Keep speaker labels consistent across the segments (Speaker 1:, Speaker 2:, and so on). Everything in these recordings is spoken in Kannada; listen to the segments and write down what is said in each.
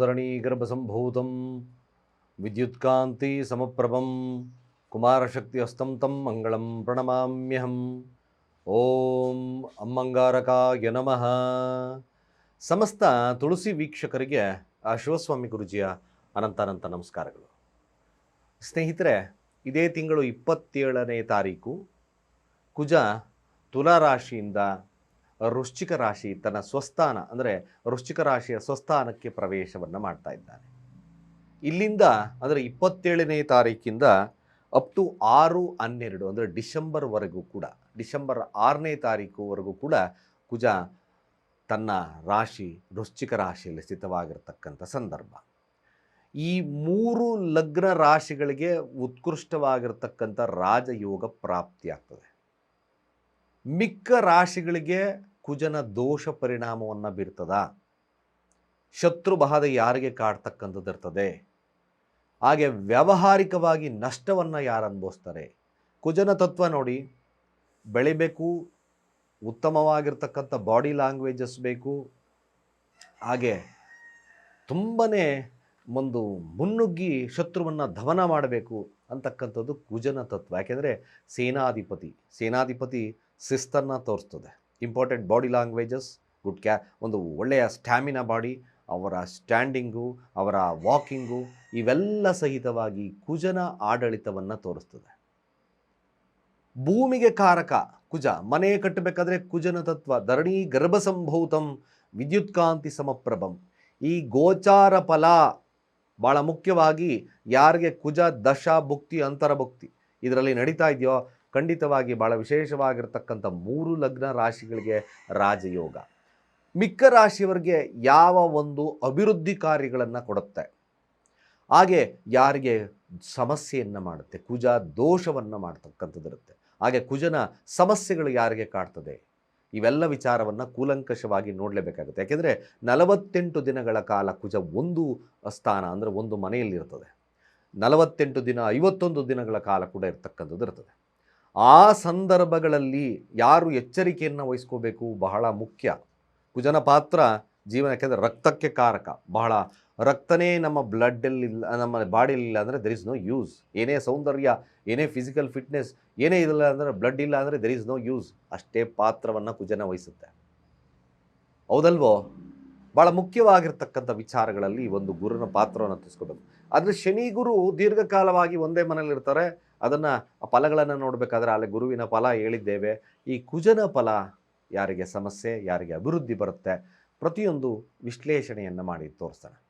Speaker 1: ಧರಣೀಗರ್ಭಸಂಭೂತಂ ವಿದ್ಯುತ್ಕಾಂತಿ ಸಮಪ್ರಭಂ ಕುಮಾರಶಕ್ತಿ ಹಸ್ತಂ ತಂ ಮಂಗಳಂ ಪ್ರಣಮಾಮ್ಯಹಂ ಓಂ ಅಮ್ಮಂಗಾರಕಾಯ ನಮಃ ಸಮಸ್ತ ತುಳಸಿ ವೀಕ್ಷಕರಿಗೆ ಆ ಶಿವಸ್ವಾಮಿ ಗುರುಜಿಯ ಅನಂತಾನಂತ ನಮಸ್ಕಾರಗಳು. ಸ್ನೇಹಿತರೆ, ಇದೇ ತಿಂಗಳು ಇಪ್ಪತ್ತೇಳನೇ ತಾರೀಕು. ಕುಜ ತುಲಾ ರಾಶಿಯಿಂದ ವೃಶ್ಚಿಕ ರಾಶಿ ತನ್ನ ಸ್ವಸ್ಥಾನ, ಅಂದರೆ ವೃಶ್ಚಿಕ ರಾಶಿಯ ಸ್ವಸ್ಥಾನಕ್ಕೆ ಪ್ರವೇಶವನ್ನು ಮಾಡ್ತಾ ಇದ್ದಾನೆ. ಇಲ್ಲಿಂದ, ಅಂದರೆ ಇಪ್ಪತ್ತೇಳನೇ ತಾರೀಕಿಂದ ಅಪ್ ಟು ಆರು ಹನ್ನೆರಡು, ಅಂದರೆ ಡಿಸೆಂಬರ್ವರೆಗೂ ಕೂಡ, ಡಿಸೆಂಬರ್ ಆರನೇ ತಾರೀಕುವರೆಗೂ ಕೂಡ ಕುಜ ತನ್ನ ರಾಶಿ ವೃಶ್ಚಿಕ ರಾಶಿಯಲ್ಲಿ ಸ್ಥಿತವಾಗಿರ್ತಕ್ಕಂಥ ಸಂದರ್ಭ. ಈ ಮೂರು ಲಗ್ನ ರಾಶಿಗಳಿಗೆ ಉತ್ಕೃಷ್ಟವಾಗಿರ್ತಕ್ಕಂಥ ರಾಜಯೋಗ ಪ್ರಾಪ್ತಿಯಾಗ್ತದೆ. ಮಿಕ್ಕ ರಾಶಿಗಳಿಗೆ ಕುಜನ ದೋಷ ಪರಿಣಾಮವನ್ನು ಬೀರ್ತದ. ಶತ್ರು ಬಾಧೆ ಯಾರಿಗೆ ಕಾಡ್ತಕ್ಕಂಥದ್ದಿರ್ತದೆ. ಹಾಗೆ ವ್ಯಾವಹಾರಿಕವಾಗಿ ನಷ್ಟವನ್ನು ಯಾರು ಅನುಭವಿಸ್ತಾರೆ? ಕುಜನ ತತ್ವ ನೋಡಿ ಬೆಳಿಬೇಕು ಉತ್ತಮವಾಗಿರ್ತಕ್ಕಂಥ ಬಾಡಿ ಲ್ಯಾಂಗ್ವೇಜಸ್ ಬೇಕು. ಹಾಗೆ ತುಂಬಾ ಒಂದು ಮುನ್ನುಗ್ಗಿ ಶತ್ರುವನ್ನು ಧವನ ಮಾಡಬೇಕು ಅಂತಕ್ಕಂಥದ್ದು ಕುಜನ ತತ್ವ. ಯಾಕೆಂದರೆ ಸೇನಾಧಿಪತಿ ಸೇನಾಧಿಪತಿ ಶಿಸ್ತನ್ನು ತೋರಿಸ್ತದೆ. ಇಂಪಾರ್ಟೆಂಟ್ ಬಾಡಿ ಲ್ಯಾಂಗ್ವೇಜಸ್ ಗುಡ್ ಕ್ಯಾ ಒಂದು ಒಳ್ಳೆಯ ಸ್ಟ್ಯಾಮಿನಾ ಬಾಡಿ ಅವರ ಸ್ಟ್ಯಾಂಡಿಂಗು ಅವರ ವಾಕಿಂಗು ಇವೆಲ್ಲ ಸಹಿತವಾಗಿ ಕುಜನ ಆಡಳಿತವನ್ನು ತೋರಿಸ್ತದೆ. ಭೂಮಿಗೆ ಕಾರಕ ಕುಜ, ಮನೆ ಕಟ್ಟಬೇಕಾದ್ರೆ ಕುಜನ ತತ್ವ, ಧರಣಿ ಗರ್ಭಸಂಭೂತಂ ವಿದ್ಯುತ್ಕಾಂತಿ ಸಮಪ್ರಭಂ. ಈ ಗೋಚಾರ ಫಲ ಭಾಳ ಮುಖ್ಯವಾಗಿ ಯಾರಿಗೆ ಕುಜ, ದಶ, ಭುಕ್ತಿ, ಅಂತರ ಭುಕ್ತಿ, ಇದರಲ್ಲಿ ನಡೀತಾ ಇದೆಯೋ ಖಂಡಿತವಾಗಿ ಭಾಳ ವಿಶೇಷವಾಗಿರ್ತಕ್ಕಂಥ ಮೂರು ಲಗ್ನ ರಾಶಿಗಳಿಗೆ ರಾಜಯೋಗ. ಮಿಕ್ಕ ರಾಶಿಯವರಿಗೆ ಯಾವ ಒಂದು ಅಭಿವೃದ್ಧಿ ಕಾರ್ಯಗಳನ್ನು ಕೊಡುತ್ತೆ? ಹಾಗೆ ಯಾರಿಗೆ ಸಮಸ್ಯೆಯನ್ನು ಮಾಡುತ್ತೆ? ಕುಜ ದೋಷವನ್ನು ಮಾಡ್ತಕ್ಕಂಥದ್ದಿರುತ್ತೆ ಹಾಗೆ ಕುಜನ ಸಮಸ್ಯೆಗಳು ಯಾರಿಗೆ ಕಾಡ್ತದೆ ಇವೆಲ್ಲ ವಿಚಾರವನ್ನು ಕೂಲಂಕಷವಾಗಿ ನೋಡಲೇಬೇಕಾಗುತ್ತೆ. ಯಾಕೆಂದರೆ ನಲವತ್ತೆಂಟು ದಿನಗಳ ಕಾಲ ಕುಜ ಒಂದು ಸ್ಥಾನ ಅಂದರೆ ಒಂದು ಮನೆಯಲ್ಲಿರ್ತದೆ. ನಲವತ್ತೆಂಟು ದಿನ ಐವತ್ತೊಂದು ದಿನಗಳ ಕಾಲ ಕೂಡ ಇರ್ತಕ್ಕಂಥದ್ದು ಇರ್ತದೆ. ಆ ಸಂದರ್ಭಗಳಲ್ಲಿ ಯಾರು ಎಚ್ಚರಿಕೆಯನ್ನು ವಹಿಸ್ಕೋಬೇಕು? ಬಹಳ ಮುಖ್ಯ. ಕುಜನ ಪಾತ್ರ ಜೀವನಕ್ಕೆ ಅಂದರೆ ರಕ್ತಕ್ಕೆ ಕಾರಕ. ಬಹಳ ರಕ್ತನೇ ನಮ್ಮ ಬ್ಲಡ್ಡಲ್ಲಿ ನಮ್ಮ ಬಾಡಿಯಲ್ಲಿಲ್ಲ ಅಂದರೆ ದೆರ್ ಇಸ್ ನೋ ಯೂಸ್ ಏನೇ ಸೌಂದರ್ಯ, ಏನೇ ಫಿಸಿಕಲ್ ಫಿಟ್ನೆಸ್ ಏನೇ ಇದಿಲ್ಲ ಅಂದರೆ ಬ್ಲಡ್ ಇಲ್ಲ ಅಂದರೆ ದೆರ್ ಇಸ್ ನೋ ಯೂಸ್ ಅಷ್ಟೇ ಪಾತ್ರವನ್ನು ಕುಜನ ವಹಿಸುತ್ತೆ. ಹೌದಲ್ವೋ? ಭಾಳ ಮುಖ್ಯವಾಗಿರ್ತಕ್ಕಂಥ ವಿಚಾರಗಳಲ್ಲಿ ಒಂದು ಗುರುನ ಪಾತ್ರವನ್ನು ತಿಳಿಸ್ಕೋಬೇಕು. ಆದರೆ ಶನಿ ಗುರು ದೀರ್ಘಕಾಲವಾಗಿ ಒಂದೇ ಮನೇಲಿರ್ತಾರೆ ಅದನ್ನು ಫಲಗಳನ್ನು ನೋಡಬೇಕಾದ್ರೆ ಅಲ್ಲಿ ಗುರುವಿನ ಫಲ ಹೇಳಿದ್ದೇವೆ. ಈ ಕುಜನ ಫಲ ಯಾರಿಗೆ ಸಮಸ್ಯೆ, ಯಾರಿಗೆ ಅಭಿವೃದ್ಧಿ ಬರುತ್ತೆ ಪ್ರತಿಯೊಂದು ವಿಶ್ಲೇಷಣೆಯನ್ನು ಮಾಡಿ ತೋರಿಸ್ತಾನೆ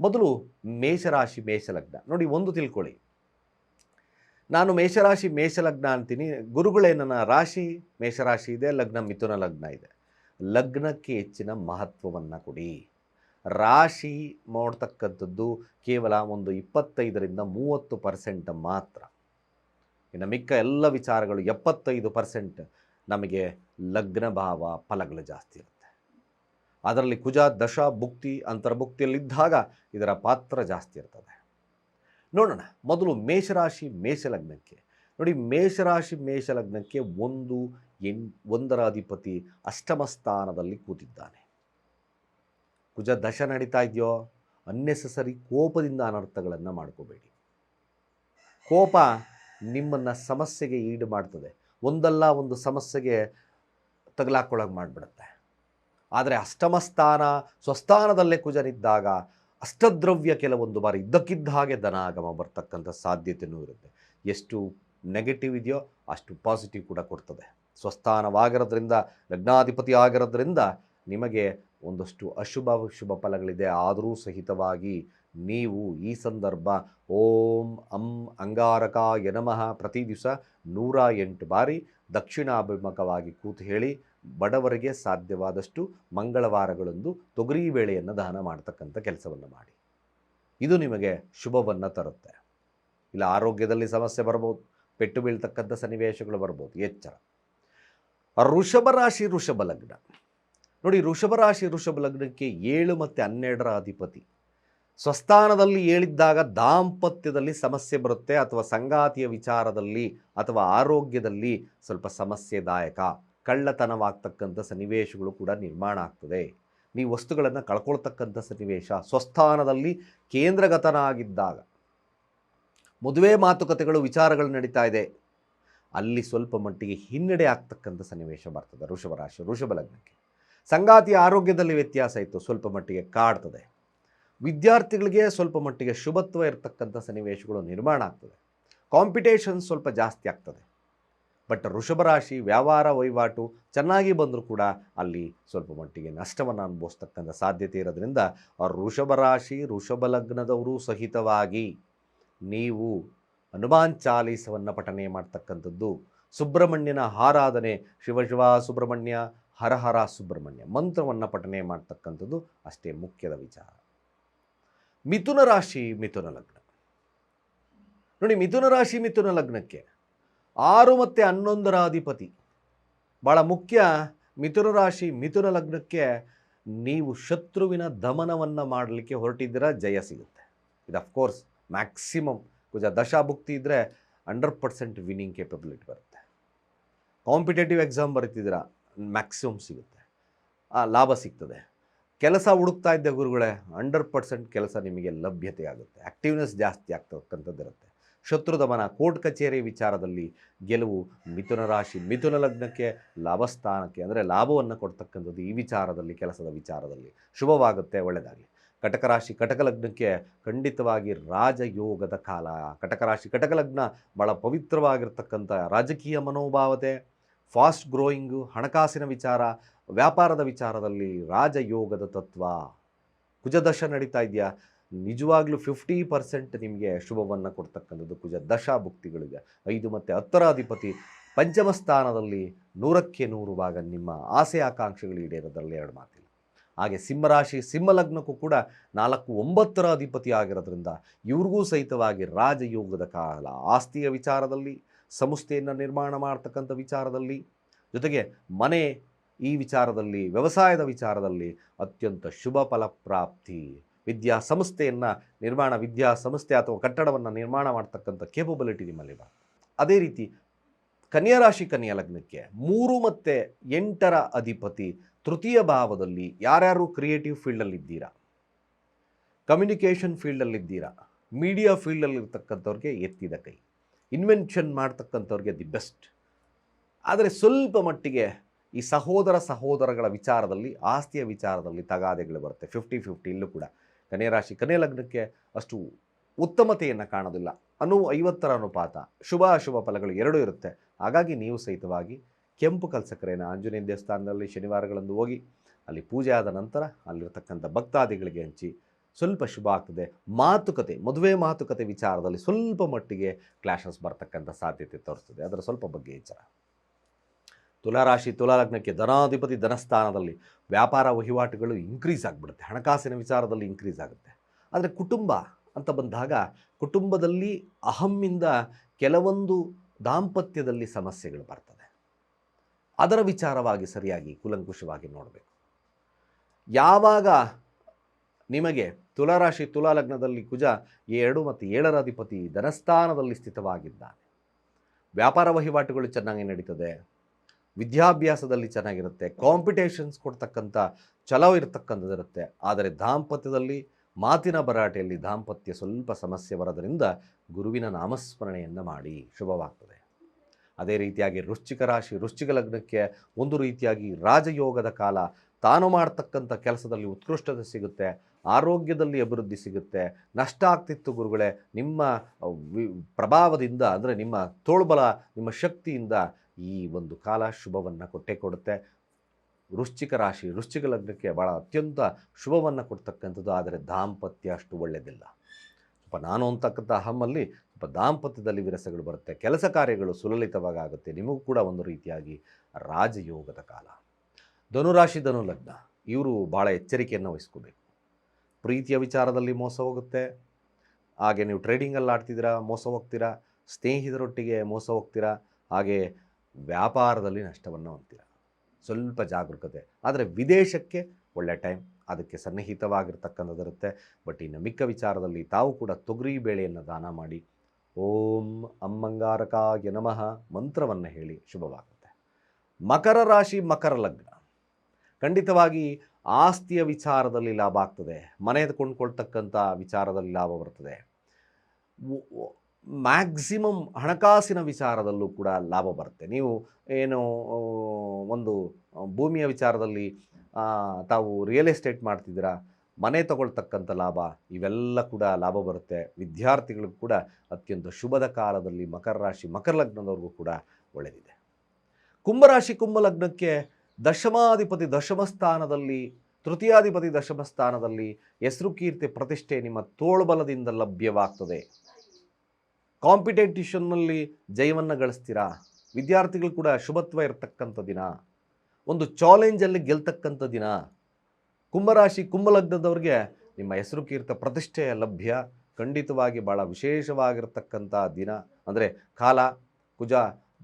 Speaker 1: ಮೊದಲು ಮೇಷರಾಶಿ ಮೇಷಲಗ್ನ. ನೋಡಿ, ಒಂದು ತಿಳ್ಕೊಳ್ಳಿ. ನಾನು ಮೇಷರಾಶಿ ಮೇಷಲಗ್ನ ಅಂತೀನಿ. ಗುರುಗಳೇ ನನ್ನ ರಾಶಿ, ಮೇಷರಾಶಿ ಇದೆ, ಲಗ್ನ ಮಿಥುನ ಲಗ್ನ ಇದೆ. ಲಗ್ನಕ್ಕೆ ಹೆಚ್ಚಿನ ಮಹತ್ವವನ್ನು ಕೊಡಿ. ರಾಶಿ ಮಾಡ್ತಕ್ಕಂಥದ್ದು ಕೇವಲ ಒಂದು ಇಪ್ಪತ್ತೈದರಿಂದ ಮೂವತ್ತು ಪರ್ಸೆಂಟ್ ಮಾತ್ರ. ಇನ್ನು ಮಿಕ್ಕ ಎಲ್ಲ ವಿಚಾರಗಳು ಎಪ್ಪತ್ತೈದು ಪರ್ಸೆಂಟ್ ನಮಗೆ ಲಗ್ನ ಭಾವ ಫಲಗಳು ಜಾಸ್ತಿ ಇರುತ್ತೆ. ಅದರಲ್ಲಿ ಕುಜ, ದಶ, ಭುಕ್ತಿ, ಅಂತರ್ಭುಕ್ತಿಯಲ್ಲಿದ್ದಾಗ ಇದರ ಪಾತ್ರ ಜಾಸ್ತಿ ಇರ್ತದೆ. ನೋಡೋಣ, ಮೊದಲು ಮೇಷರಾಶಿ, ಮೇಷಲಗ್ನಕ್ಕೆ. ನೋಡಿ, ಮೇಷರಾಶಿ, ಮೇಷಲಗ್ನಕ್ಕೆ ಒಂದು ಎಂ, ಒಂದರ ಅಧಿಪತಿ ಅಷ್ಟಮ ಸ್ಥಾನದಲ್ಲಿ ಕೂತಿದ್ದಾನೆ. ಕುಜ, ದಶ ನಡೀತಾ ಇದೆಯೋ? ಅನ್ನೆಸಸರಿ ಕೋಪದಿಂದ ಅನರ್ಥಗಳನ್ನು ಮಾಡ್ಕೋಬೇಡಿ. ಕೋಪ ನಿಮ್ಮನ್ನು ಸಮಸ್ಯೆಗೆ ಈಡು ಮಾಡ್ತದೆ. ಒಂದಲ್ಲ ಒಂದು ಸಮಸ್ಯೆಗೆ ತಗಲಾಕೊಳ್ಳೋಕೆ ಮಾಡಿಬಿಡುತ್ತೆ. ಆದರೆ ಅಷ್ಟಮಸ್ಥಾನ, ಸ್ವಸ್ಥಾನದಲ್ಲೇ ಕುಜನಿದ್ದಾಗ ಅಷ್ಟದ್ರವ್ಯ ಕೆಲವೊಂದು ಬಾರಿ ಇದ್ದಕ್ಕಿದ್ದ ಹಾಗೆ ಧನಾಗಮ ಬರ್ತಕ್ಕಂಥ ಸಾಧ್ಯತೆಯೂ ಇರುತ್ತೆ. ಎಷ್ಟು ನೆಗೆಟಿವ್ ಇದೆಯೋ ಅಷ್ಟು ಪಾಸಿಟಿವ್ ಕೂಡ ಕೊಡ್ತದೆ. ಸ್ವಸ್ಥಾನವಾಗಿರೋದ್ರಿಂದ, ಲಗ್ನಾಧಿಪತಿ ಆಗಿರೋದ್ರಿಂದ ನಿಮಗೆ ಒಂದಷ್ಟು ಅಶುಭ ಶುಭ ಫಲಗಳಿದೆ. ಆದರೂ ಸಹಿತವಾಗಿ ನೀವು ಈ ಸಂದರ್ಭ ಓಂ ಅಂ ಅಂಗಾರಕಾಯ ನಮಃ ಪ್ರತಿ ದಿವಸ ನೂರ ಎಂಟು ಬಾರಿ ದಕ್ಷಿಣಾಭಿಮುಖವಾಗಿ ಕೂತು ಹೇಳಿ ಬಡವರಿಗೆ ಸಾಧ್ಯವಾದಷ್ಟು ಮಂಗಳವಾರಗಳಂದು ತೊಗರಿ ಬೇಳೆಯನ್ನು ದಾನ ಮಾಡ್ತಕ್ಕಂಥ ಕೆಲಸವನ್ನು ಮಾಡಿ. ಇದು ನಿಮಗೆ ಶುಭವನ್ನು ತರುತ್ತೆ. ಇಲ್ಲ ಆರೋಗ್ಯದಲ್ಲಿ ಸಮಸ್ಯೆ ಬರ್ಬೋದು, ಪೆಟ್ಟು ಬೀಳ್ತಕ್ಕಂಥ ಸನ್ನಿವೇಶಗಳು ಬರ್ಬೋದು, ಎಚ್ಚರ. ರಾಶಿ ಋಷಭ ಲಗ್ನ. ನೋಡಿ ಋಷಭ ರಾಶಿ ಋಷಭ ಲಗ್ನಕ್ಕೆ ಏಳು ಮತ್ತು ಹನ್ನೆರಡರ ಅಧಿಪತಿ. ಸ್ವಸ್ಥಾನದಲ್ಲಿ ಹೇಳಿದ್ದಾಗ ದಾಂಪತ್ಯದಲ್ಲಿ ಸಮಸ್ಯೆ ಬರುತ್ತೆ ಅಥವಾ ಸಂಗಾತಿಯ ವಿಚಾರದಲ್ಲಿ ಅಥವಾ ಆರೋಗ್ಯದಲ್ಲಿ ಸ್ವಲ್ಪ ಸಮಸ್ಯೆದಾಯಕ. ಕಳ್ಳತನವಾಗ್ತಕ್ಕಂಥ ಸನ್ನಿವೇಶಗಳು ಕೂಡ ನಿರ್ಮಾಣ ಆಗ್ತದೆ. ನೀವು ವಸ್ತುಗಳನ್ನು ಕಳ್ಕೊಳ್ತಕ್ಕಂಥ ಸನ್ನಿವೇಶ, ಸ್ವಸ್ಥಾನದಲ್ಲಿ ಕೇಂದ್ರಗತನಾಗಿದ್ದಾಗ ಮದುವೆ ಮಾತುಕತೆಗಳು, ವಿಚಾರಗಳು ನಡೀತಾ ಇದೆ. ಅಲ್ಲಿ ಸ್ವಲ್ಪ ಮಟ್ಟಿಗೆ ಹಿನ್ನಡೆ ಆಗ್ತಕ್ಕಂಥ ಸನ್ನಿವೇಶ ಬರ್ತದೆ ವೃಷಭ ರಾಶಿ ವೃಷಭ ಲಗ್ನಕ್ಕೆ. ಸಂಗಾತಿಯ ಆರೋಗ್ಯದಲ್ಲಿ ವ್ಯತ್ಯಾಸ ಇತ್ತು, ಸ್ವಲ್ಪ ಮಟ್ಟಿಗೆ ಕಾಡ್ತದೆ. ವಿದ್ಯಾರ್ಥಿಗಳಿಗೆ ಸ್ವಲ್ಪ ಮಟ್ಟಿಗೆ ಶುಭತ್ವ ಇರತಕ್ಕಂಥ ಸನ್ನಿವೇಶಗಳು ನಿರ್ಮಾಣ ಆಗ್ತದೆ. ಕಾಂಪಿಟೇಷನ್ ಸ್ವಲ್ಪ ಜಾಸ್ತಿ ಆಗ್ತದೆ. ಬಟ್ ವೃಷಭ ರಾಶಿ ವ್ಯವಹಾರ ವಹಿವಾಟು ಚೆನ್ನಾಗಿ ಬಂದರೂ ಕೂಡ ಅಲ್ಲಿ ಸ್ವಲ್ಪ ಮಟ್ಟಿಗೆ ನಷ್ಟವನ್ನು ಅನುಭವಿಸ್ತಕ್ಕಂಥ ಸಾಧ್ಯತೆ ಇರೋದರಿಂದ ಆ ವೃಷಭ ರಾಶಿ, ವೃಷಭ ಲಗ್ನದವರು ಸಹಿತವಾಗಿ ನೀವು ಹನುಮಾನ್ ಚಾಲೀಸವನ್ನು ಪಠನೆ ಮಾಡ್ತಕ್ಕಂಥದ್ದು. ಸುಬ್ರಹ್ಮಣ್ಯನ ಆರಾಧನೆ, ಶಿವ ಶಿವ ಸುಬ್ರಹ್ಮಣ್ಯ ಹರಹರ ಹರ ಸುಬ್ರಹ್ಮಣ್ಯ ಮಂತ್ರವನ್ನು ಪಠನೆ ಮಾಡ್ತಕ್ಕಂಥದ್ದು ಅಷ್ಟೇ ಮುಖ್ಯದ ವಿಚಾರ. ಮಿಥುನ ರಾಶಿ, ಮಿಥುನ ಲಗ್ನ. ನೋಡಿ, ಮಿಥುನ ರಾಶಿ, ಮಿಥುನ ಲಗ್ನಕ್ಕೆ ಆರು ಮತ್ತು ಹನ್ನೊಂದರ ಅಧಿಪತಿ. ಭಾಳ ಮುಖ್ಯ, ಮಿಥುನ ರಾಶಿ, ಮಿಥುನ ಲಗ್ನಕ್ಕೆ ನೀವು ಶತ್ರುವಿನ ದಮನವನ್ನು ಮಾಡಲಿಕ್ಕೆ ಹೊರಟಿದ್ದೀರ, ಜಯ ಸಿಗುತ್ತೆ. ಇದು ಅಫ್ಕೋರ್ಸ್ ಮ್ಯಾಕ್ಸಿಮಮ್ ಕುಜ ದಶಾಭುಕ್ತಿ ಇದ್ದರೆ ಹಂಡ್ರೆಡ್ ಪರ್ಸೆಂಟ್ ವಿನ್ನಿಂಗ್ ಕೇಪಬಿಲಿಟಿ ಬರುತ್ತೆ. ಕಾಂಪಿಟೇಟಿವ್ ಎಕ್ಸಾಮ್ ಬರೀತಿದ್ದೀರಾ ಮ್ಯಾಕ್ಸಿಮಮ್ ಸಿಗುತ್ತೆ. ಆ, ಲಾಭ ಸಿಗ್ತದೆ. ಕೆಲಸ ಹುಡುಕ್ತಾ ಇದ್ದ ಗುರುಗಳೇ, ಹಂಡ್ರೆಡ್ ಪರ್ಸೆಂಟ್ ಕೆಲಸ ನಿಮಗೆ ಲಭ್ಯತೆ ಆಗುತ್ತೆ. ಆ್ಯಕ್ಟಿವ್ನೆಸ್ ಜಾಸ್ತಿ ಆಗ್ತಕ್ಕಂಥದ್ದು ಇರುತ್ತೆ. ಶತ್ರು ದಮನ ಕೋರ್ಟ್ ಕಚೇರಿ ವಿಚಾರದಲ್ಲಿ ಗೆಲುವು ಮಿಥುನ ರಾಶಿ, ಮಿಥುನ ಲಗ್ನಕ್ಕೆ ಲಾಭಸ್ಥಾನಕ್ಕೆ ಅಂದರೆ ಲಾಭವನ್ನು ಕೊಡ್ತಕ್ಕಂಥದ್ದು ಈ ವಿಚಾರದಲ್ಲಿ, ಕೆಲಸದ ವಿಚಾರದಲ್ಲಿ. ಶುಭವಾಗುತ್ತೆ ಒಳ್ಳೆಯದಾಗಲಿ ಕಟಕ ರಾಶಿ, ಕಟಕ ಲಗ್ನಕ್ಕೆ ಖಂಡಿತವಾಗಿ ರಾಜಯೋಗದ ಕಾಲ. ಕಟಕ ರಾಶಿ, ಕಟಕ ಲಗ್ನ ಭಾಳ ಪವಿತ್ರವಾಗಿರ್ತಕ್ಕಂಥ ರಾಜಕೀಯ ಮನೋಭಾವತೆ ಫಾಸ್ಟ್ ಗ್ರೋಯಿಂಗು ಹಣಕಾಸಿನ ವಿಚಾರ ವ್ಯಾಪಾರದ ವಿಚಾರದಲ್ಲಿ ರಾಜಯೋಗದ ತತ್ವ. ಕುಜದಶ ನಡೀತಾ ಇದೆಯಾ? ನಿಜವಾಗ್ಲೂ ಫಿಫ್ಟಿ ಪರ್ಸೆಂಟ್ ನಿಮಗೆ ಶುಭವನ್ನು ಕೊಡ್ತಕ್ಕಂಥದ್ದು ಕುಜ ದಶಾ ಭುಕ್ತಿಗಳಿದೆ. ಐದು ಮತ್ತು ಹತ್ತರ ಅಧಿಪತಿ ಪಂಚಮ ಸ್ಥಾನದಲ್ಲಿ ನೂರಕ್ಕೆ ನೂರು ಭಾಗ ನಿಮ್ಮ ಆಸೆ ಆಕಾಂಕ್ಷೆಗಳು ಈಡೇರೋದರಲ್ಲಿ ಎರಡು ಮಾತಿಲ್ಲ. ಹಾಗೆ ಸಿಂಹರಾಶಿ ಸಿಂಹಲಗ್ನಕ್ಕೂ ಕೂಡ ನಾಲ್ಕು ಒಂಬತ್ತರ ಅಧಿಪತಿ ಆಗಿರೋದ್ರಿಂದ ಇವ್ರಿಗೂ ಸಹಿತವಾಗಿ ರಾಜಯೋಗದ ಕಾಲ ಆಸ್ತಿಯ ವಿಚಾರದಲ್ಲಿ, ಸಂಸ್ಥೆಯನ್ನು ನಿರ್ಮಾಣ ಮಾಡ್ತಕ್ಕಂಥ ವಿಚಾರದಲ್ಲಿ, ಜೊತೆಗೆ ಮನೆ ಈ ವಿಚಾರದಲ್ಲಿ, ವ್ಯವಸಾಯದ ವಿಚಾರದಲ್ಲಿ ಅತ್ಯಂತ ಶುಭ ಫಲಪ್ರಾಪ್ತಿ. ವಿದ್ಯಾ ಸಂಸ್ಥೆಯನ್ನು ನಿರ್ಮಾಣ, ವಿದ್ಯಾ ಸಂಸ್ಥೆ ಅಥವಾ ಕಟ್ಟಡವನ್ನು ನಿರ್ಮಾಣ ಮಾಡ್ತಕ್ಕಂಥ ಕೇಪಬಿಲಿಟಿ ನಿಮ್ಮಲ್ಲಿ ಬರುತ್ತೆ ಅದೇ ರೀತಿ ಕನ್ಯಾ ರಾಶಿ, ಕನ್ಯಾ ಲಗ್ನಕ್ಕೆ ಮೂರು ಮತ್ತು ಎಂಟರ ಅಧಿಪತಿ ತೃತೀಯ ಭಾವದಲ್ಲಿ ಯಾರ್ಯಾರು ಕ್ರಿಯೇಟಿವ್ ಫೀಲ್ಡಲ್ಲಿದ್ದೀರಾ ಕಮ್ಯುನಿಕೇಷನ್ ಫೀಲ್ಡಲ್ಲಿದ್ದೀರಾ ಮೀಡಿಯಾ ಫೀಲ್ಡಲ್ಲಿರ್ತಕ್ಕಂಥವ್ರಿಗೆ ಎತ್ತಿದ ಕೈ. ಇನ್ವೆನ್ಷನ್ ಮಾಡ್ತಕ್ಕಂಥವ್ರಿಗೆ ದಿ ಬೆಸ್ಟ್ ಆದರೆ ಸ್ವಲ್ಪ ಮಟ್ಟಿಗೆ ಈ ಸಹೋದರ ಸಹೋದರಗಳ ವಿಚಾರದಲ್ಲಿ, ಆಸ್ತಿಯ ವಿಚಾರದಲ್ಲಿ ತಗಾದೆಗಳು ಬರುತ್ತೆ. ಫಿಫ್ಟಿ ಫಿಫ್ಟಿ ಇಲ್ಲೂ ಕೂಡ. ಕನ್ಯಾ ರಾಶಿ, ಕನ್ಯಾ ಲಗ್ನಕ್ಕೆ ಅಷ್ಟು ಉತ್ತಮತೆಯನ್ನು ಕಾಣೋದಿಲ್ಲ. ಅನು ಐವತ್ತರ ಅನುಪಾತ. ಶುಭ ಅಶುಭ ಫಲಗಳು ಎರಡೂ ಇರುತ್ತೆ. ಹಾಗಾಗಿ ನೀವು ಸಹಿತವಾಗಿ ಕೆಂಪು ಕಲ್ಸಕರೆನ ಆಂಜನೇಯ ದೇವಸ್ಥಾನದಲ್ಲಿ ಶನಿವಾರಗಳಂದು ಹೋಗಿ, ಅಲ್ಲಿ ಪೂಜೆ ಆದ ನಂತರ ಅಲ್ಲಿರ್ತಕ್ಕಂಥ ಭಕ್ತಾದಿಗಳಿಗೆ ಹಂಚಿ ಸ್ವಲ್ಪ ಶುಭ ಆಗ್ತದೆ. ಮಾತುಕತೆ, ಮದುವೆ ಮಾತುಕತೆ ವಿಚಾರದಲ್ಲಿ ಸ್ವಲ್ಪ ಮಟ್ಟಿಗೆ ಕ್ಲಾಶಸ್ ಬರ್ತಕ್ಕಂಥ ಸಾಧ್ಯತೆ ತೋರಿಸ್ತದೆ. ಅದರ ಸ್ವಲ್ಪ ಬಗ್ಗೆ ಎಚ್ಚರ. ತುಲಾರಾಶಿ, ತುಲಾಲಗ್ನಕ್ಕೆ ಧನಾಧಿಪತಿ ಧನಸ್ಥಾನದಲ್ಲಿ ವ್ಯಾಪಾರ ವಹಿವಾಟುಗಳು ಇನ್ಕ್ರೀಸ್ ಆಗಿಬಿಡುತ್ತೆ. ಹಣಕಾಸಿನ ವಿಚಾರದಲ್ಲಿ ಇನ್ಕ್ರೀಸ್ ಆಗುತ್ತೆ. ಆದರೆ ಕುಟುಂಬ ಅಂತ ಬಂದಾಗ ಕುಟುಂಬದಲ್ಲಿ ಅಹಮ್ಮಿಂದ ಕೆಲವೊಂದು ದಾಂಪತ್ಯದಲ್ಲಿ ಸಮಸ್ಯೆಗಳು ಬರ್ತದೆ. ಅದರ ವಿಚಾರವಾಗಿ ಸರಿಯಾಗಿ ಕುಲಂಕುಷವಾಗಿ ನೋಡಬೇಕು. ಯಾವಾಗ ನಿಮಗೆ ತುಲಾರಾಶಿ, ತುಲಾಲಗ್ನದಲ್ಲಿ ಕುಜ ಎರಡು ಮತ್ತು ಏಳರ ಅಧಿಪತಿ ಧನಸ್ಥಾನದಲ್ಲಿ ಸ್ಥಿತವಾಗಿದ್ದಾನೆ. ವ್ಯಾಪಾರ ವಹಿವಾಟುಗಳು ಚೆನ್ನಾಗಿ ನಡೀತದೆ. ವಿದ್ಯಾಭ್ಯಾಸದಲ್ಲಿ ಚೆನ್ನಾಗಿರುತ್ತೆ ಕಾಂಪಿಟೇಷನ್ಸ್ ಕೊಡ್ತಕ್ಕಂಥ ಛಲವು ಇರತಕ್ಕಂಥದ್ದಿರುತ್ತೆ. ಆದರೆ ದಾಂಪತ್ಯದಲ್ಲಿ ಮಾತಿನ ಭರಾಟೆಯಲ್ಲಿ ದಾಂಪತ್ಯ ಸ್ವಲ್ಪ ಸಮಸ್ಯೆ ಬರೋದರಿಂದ ಗುರುವಿನ ನಾಮಸ್ಮರಣೆಯನ್ನು ಮಾಡಿ ಶುಭವಾಗ್ತದೆ. ಅದೇ ರೀತಿಯಾಗಿ ವೃಶ್ಚಿಕ ರಾಶಿ, ವೃಶ್ಚಿಕ ಲಗ್ನಕ್ಕೆ ಒಂದು ರೀತಿಯಾಗಿ ರಾಜಯೋಗದ ಕಾಲ ತಾನು ಮಾಡ್ತಕ್ಕಂಥ ಕೆಲಸದಲ್ಲಿ ಉತ್ಕೃಷ್ಟತೆ ಸಿಗುತ್ತೆ, ಆರೋಗ್ಯದಲ್ಲಿ ಅಭಿವೃದ್ಧಿ ಸಿಗುತ್ತೆ, ನಷ್ಟ ಆಗ್ತಿತ್ತು ಗುರುಗಳೇ, ನಿಮ್ಮ ಪ್ರಭಾವದಿಂದ ಅಂದರೆ ನಿಮ್ಮ ತೋಳ್ಬಲ, ನಿಮ್ಮ ಶಕ್ತಿಯಿಂದ ಈ ಒಂದು ಕಾಲ ಶುಭವನ್ನು ಕೊಟ್ಟೇ ಕೊಡುತ್ತೆ. ವೃಶ್ಚಿಕ ರಾಶಿ, ವೃಶ್ಚಿಕ ಲಗ್ನಕ್ಕೆ ಭಾಳ ಅತ್ಯಂತ ಶುಭವನ್ನು ಕೊಡ್ತಕ್ಕಂಥದ್ದು, ಆದರೆ ದಾಂಪತ್ಯ ಅಷ್ಟು ಒಳ್ಳೆಯದಿಲ್ಲ ಸ್ವಲ್ಪ ನಾನು ಅಂತಕ್ಕಂಥ ಹಮ್ಮಲ್ಲಿ ಸ್ವಲ್ಪ ದಾಂಪತ್ಯದಲ್ಲಿ ವಿರಸಗಳು ಬರುತ್ತೆ, ಕೆಲಸ ಕಾರ್ಯಗಳು ಸುಲಲಿತವಾಗುತ್ತೆ ನಿಮಗೂ ಕೂಡ ಒಂದು ರೀತಿಯಾಗಿ ರಾಜಯೋಗದ ಕಾಲ. ಧನುರಾಶಿ ಧನು ಲಗ್ನ, ಇವರು ಭಾಳ ಎಚ್ಚರಿಕೆಯನ್ನು ವಹಿಸ್ಕೋಬೇಕು. ಪ್ರೀತಿಯ ವಿಚಾರದಲ್ಲಿ ಮೋಸ ಹೋಗುತ್ತೆ. ಹಾಗೆ ನೀವು ಟ್ರೇಡಿಂಗಲ್ಲಿ ಆಡ್ತಿದ್ದೀರಾ, ಮೋಸ ಹೋಗ್ತೀರಾ, ಸ್ನೇಹಿತರೊಟ್ಟಿಗೆ ಮೋಸ ಹೋಗ್ತೀರಾ, ಹಾಗೆ ವ್ಯಾಪಾರದಲ್ಲಿ ನಷ್ಟವನ್ನು ಹೊಂದಿಲ್ಲ ಸ್ವಲ್ಪ ಜಾಗರೂಕತೆ. ಆದರೆ ವಿದೇಶಕ್ಕೆ ಒಳ್ಳೆ ಟೈಮ್, ಅದಕ್ಕೆ ಸನ್ನಿಹಿತವಾಗಿರ್ತಕ್ಕಂಥದ್ದಿರುತ್ತೆ. ಬಟ್ ಇನ್ನು ಮಿಕ್ಕ ವಿಚಾರದಲ್ಲಿ ತಾವು ಕೂಡ ತೊಗರಿ ಬೇಳೆಯನ್ನು ದಾನ ಮಾಡಿ, ಓಂ ಅಮ್ಮಂಗಾರಕಾಯ ನಮಃ ಮಂತ್ರವನ್ನು ಹೇಳಿ ಶುಭವಾಗುತ್ತೆ. ಮಕರ ರಾಶಿ, ಮಕರ ಲಗ್ನ. ಖಂಡಿತವಾಗಿ ಆಸ್ತಿಯ ವಿಚಾರದಲ್ಲಿ ಲಾಭ ಆಗ್ತದೆ. ಮನೆ ಕೊಂಡ್ಕೊಳ್ತಕ್ಕಂಥ ವಿಚಾರದಲ್ಲಿ ಲಾಭ ಬರ್ತದೆ. ಮ್ಯಾಕ್ಸಿಮಮ್ ಹಣಕಾಸಿನ ವಿಚಾರದಲ್ಲೂ ಕೂಡ ಲಾಭ ಬರುತ್ತೆ. ನೀವು ಏನು ಒಂದು ಭೂಮಿಯ ವಿಚಾರದಲ್ಲಿ ತಾವು ರಿಯಲ್ ಎಸ್ಟೇಟ್ ಮಾಡ್ತಿದ್ದೀರಾ, ಮನೆ ತಗೊಳ್ತಕ್ಕಂಥ ಲಾಭ, ಇವೆಲ್ಲ ಕೂಡ ಲಾಭ ಬರುತ್ತೆ. ವಿದ್ಯಾರ್ಥಿಗಳಿಗೂ ಕೂಡ ಅತ್ಯಂತ ಶುಭದ ಕಾಲದಲ್ಲಿ ಮಕರ ರಾಶಿ, ಮಕರ ಲಗ್ನದವ್ರಿಗೂ ಕೂಡ ಒಳ್ಳೆಯದಿದೆ ಕುಂಭರಾಶಿ, ಕುಂಭ ಲಗ್ನಕ್ಕೆ ದಶಮಾಧಿಪತಿ ದಶಮ ಸ್ಥಾನದಲ್ಲಿ, ತೃತೀಯಾಧಿಪತಿ ದಶಮ ಸ್ಥಾನದಲ್ಲಿ ಹೆಸರು ಕೀರ್ತಿ ಪ್ರತಿಷ್ಠೆ ನಿಮ್ಮ ತೋಳ್ಬಲದಿಂದ ಲಭ್ಯವಾಗ್ತದೆ. ಕಾಂಪಿಟೇಟಿಷನ್ನಲ್ಲಿ ಜಯವನ್ನು ಗಳಿಸ್ತೀರಾ? ವಿದ್ಯಾರ್ಥಿಗಳು ಕೂಡ ಶುಭತ್ವ ಇರತಕ್ಕಂಥ ದಿನ. ಒಂದು ಚಾಲೆಂಜಲ್ಲಿ ಗೆಲ್ತಕ್ಕಂಥ ದಿನ. ಕುಂಭರಾಶಿ, ಕುಂಭಲಗ್ನದವ್ರಿಗೆ ನಿಮ್ಮ ಹೆಸರು ಕೀರ್ತ ಪ್ರತಿಷ್ಠೆ ಲಭ್ಯ. ಖಂಡಿತವಾಗಿ ಭಾಳ ವಿಶೇಷವಾಗಿರ್ತಕ್ಕಂಥ ದಿನ. ಅಂದರೆ ಕಾಲ, ಕುಜ,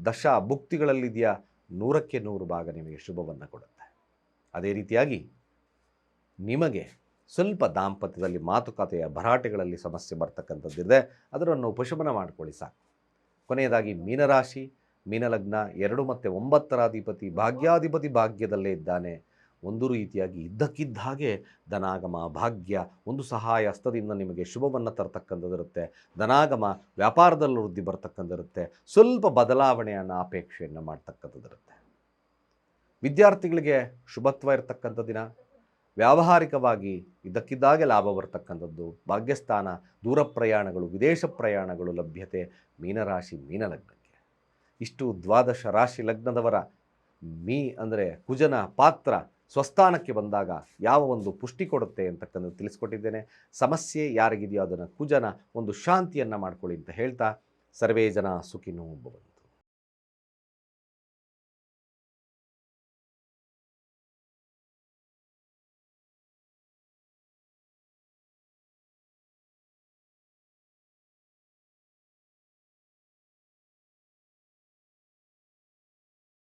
Speaker 1: ದಶ ಭುಕ್ತಿಗಳಲ್ಲಿದೆಯಾ? ನೂರಕ್ಕೆ ನೂರು ಭಾಗ ನಿಮಗೆ ಶುಭವನ್ನು ಕೊಡುತ್ತೆ. ಅದೇ ರೀತಿಯಾಗಿ ನಿಮಗೆ ಸ್ವಲ್ಪ ದಾಂಪತ್ಯದಲ್ಲಿ ಮಾತುಕತೆಯ ಭರಾಟೆಗಳಲ್ಲಿ ಸಮಸ್ಯೆ ಬರ್ತಕ್ಕಂಥದ್ದಿದೆ, ಅದರನ್ನು ಉಪಶಮನ ಮಾಡಿಕೊಳ್ಳಿ ಸಾಕು. ಕೊನೆಯದಾಗಿ, ಮೀನರಾಶಿ, ಮೀನಲಗ್ನ, ಎರಡು ಮತ್ತು ಒಂಬತ್ತರ ಅಧಿಪತಿ, ಭಾಗ್ಯಾಧಿಪತಿ ಭಾಗ್ಯದಲ್ಲೇ ಇದ್ದಾನೆ. ಒಂದು ರೀತಿಯಾಗಿ ಇದ್ದಕ್ಕಿದ್ದ ಹಾಗೆ ಧನಾಗಮ, ಭಾಗ್ಯ, ಒಂದು ಸಹಾಯ ಹಸ್ತದಿಂದ ನಿಮಗೆ ಶುಭವನ್ನು ತರ್ತಕ್ಕಂಥದ್ದಿರುತ್ತೆ. ಧನಾಗಮ ವ್ಯಾಪಾರದಲ್ಲಿ ವೃದ್ಧಿ ಬರ್ತಕ್ಕಂಥದ್ದಿರುತ್ತೆ. ಸ್ವಲ್ಪ ಬದಲಾವಣೆಯನ್ನು, ಅಪೇಕ್ಷೆಯನ್ನು ಮಾಡ್ತಕ್ಕಂಥದ್ದಿರುತ್ತೆ. ವಿದ್ಯಾರ್ಥಿಗಳಿಗೆ ಶುಭತ್ವ ಇರತಕ್ಕಂಥ ದಿನ. ವ್ಯಾವಹಾರಿಕವಾಗಿ ಇದ್ದಕ್ಕಿದ್ದಾಗೆ ಲಾಭ ಬರ್ತಕ್ಕಂಥದ್ದು. ಭಾಗ್ಯಸ್ಥಾನ, ದೂರ ಪ್ರಯಾಣಗಳು, ವಿದೇಶ ಪ್ರಯಾಣಗಳು ಲಭ್ಯತೆ, ಮೀನರಾಶಿ ಮೀನಲಗ್ನಕ್ಕೆ ಇಷ್ಟು ದ್ವಾದಶ ರಾಶಿ ಲಗ್ನದವರ ಮೀ ಅಂದರೆ ಕುಜನ ಪಾತ್ರ ಸ್ವಸ್ಥಾನಕ್ಕೆ ಬಂದಾಗ ಯಾವ ಒಂದು ಪುಷ್ಟಿ ಕೊಡುತ್ತೆ ಅಂತಕ್ಕಂಥದ್ದು ತಿಳಿಸ್ಕೊಟ್ಟಿದ್ದೇನೆ. ಸಮಸ್ಯೆ ಯಾರಿಗಿದೆಯೋ ಅದನ್ನು ಕುಜನ ಒಂದು ಶಾಂತಿಯನ್ನು ಮಾಡ್ಕೊಳ್ಳಿ ಅಂತ ಹೇಳ್ತಾ, ಸರ್ವೇ ಜನ ಸುಖಿನೋ